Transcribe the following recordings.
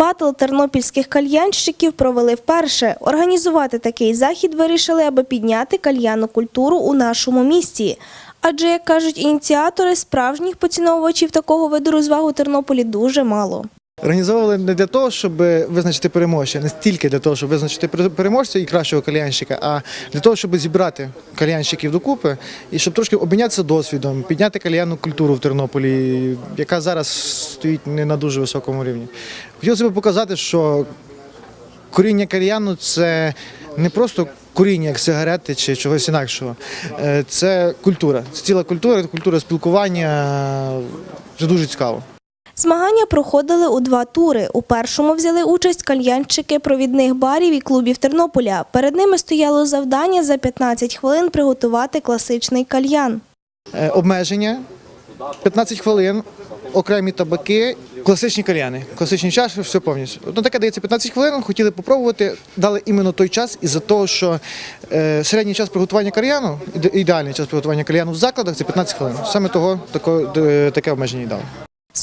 Батл тернопільських кальянщиків провели вперше. Організувати такий захід вирішили, аби підняти кальянну культуру у нашому місті. Адже, як кажуть ініціатори, справжніх поціновувачів такого виду розваг у Тернополі дуже мало. Організовували не для того, щоб визначити переможця, не стільки для того, щоб визначити переможця і кращого кальянщика, а для того, щоб зібрати кальянщиків докупи і щоб трошки обмінятися досвідом, підняти кальянну культуру в Тернополі, яка зараз стоїть не на дуже високому рівні. Хотілося б показати, що коріння кальяну це не просто куріння, як сигарети чи чогось інакшого. Е, Це культура, це ціла культура, культура спілкування. Це дуже цікаво. Змагання проходили у два тури. У першому взяли участь кальянщики провідних барів і клубів Тернополя. Перед ними стояло завдання за 15 хвилин приготувати класичний кальян. Е, обмеження 15 хвилин, окремі табаки, класичні кальяни, класичні чаші, все повністю. Ну, таке дається 15 хвилин, хотіли попробувати, дали іменно той час із-за того, що е, середній час приготування кальяну, іде- ідеальний час приготування кальяну в закладах це 15 хвилин. Саме того таке обмеження і дали.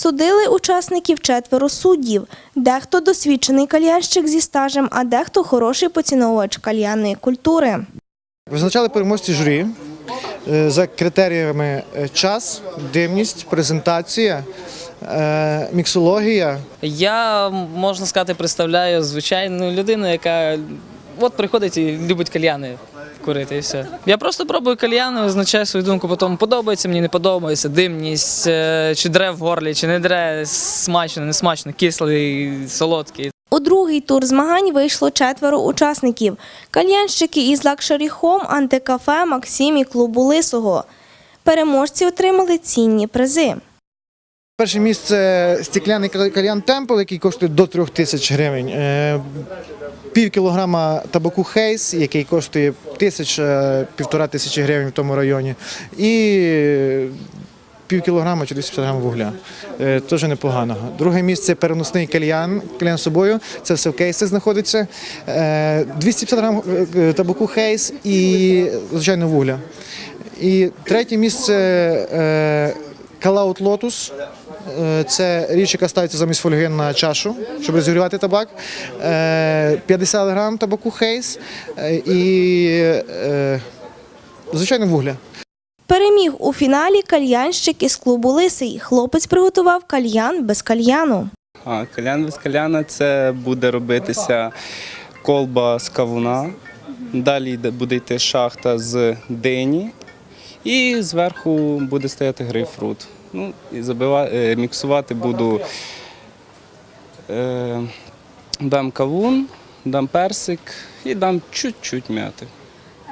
Судили учасників четверо суддів. Дехто досвідчений кальянщик зі стажем, а дехто хороший поціновувач кальянної культури. Визначали переможці журі е, за критеріями е, час, димність, презентація, е, міксологія. Я можна сказати, представляю звичайну людину, яка от приходить і любить кальяни курити і все. Я просто пробую кальяни, визначаю свою думку, потім подобається мені, не подобається, димність, е, чи дре в горлі, чи не дре, смачно, не смачно, кислий, солодкий. У другий тур змагань вийшло четверо учасників. Кальянщики із лакшері Home, антикафе, Максим і клубу Лисого. Переможці отримали цінні призи. Перше місце стекляний кальян Темпл, який коштує до 3 тисяч гривень. Е, Пів кілограма табаку Хейс, який коштує тисяч, е, півтора тисячі гривень в тому районі. І пів кілограма чи 250 грамів вугля. Е, Теж непоганого. Друге місце переносний кальян, кальян собою. Це все в кейсі знаходиться. Е, 250 грамів табаку Хейс і, звичайно, вугля. І третє місце Калаут Лотус. Е, Це річ, яка ставиться замість фольги на чашу, щоб розігрівати табак. Е, 50 грам табаку Хейс е, і, е, звичайно, вугля. Переміг у фіналі кальянщик із клубу Лисий. Хлопець приготував кальян без кальяну. А калян без каляна це буде робитися колба з кавуна. Далі йде- буде йти шахта з дині, і зверху буде стояти грейпфрут. Ну, і забива, е, міксувати буду. Е, дам кавун, дам персик і дам чуть-чуть м'яти.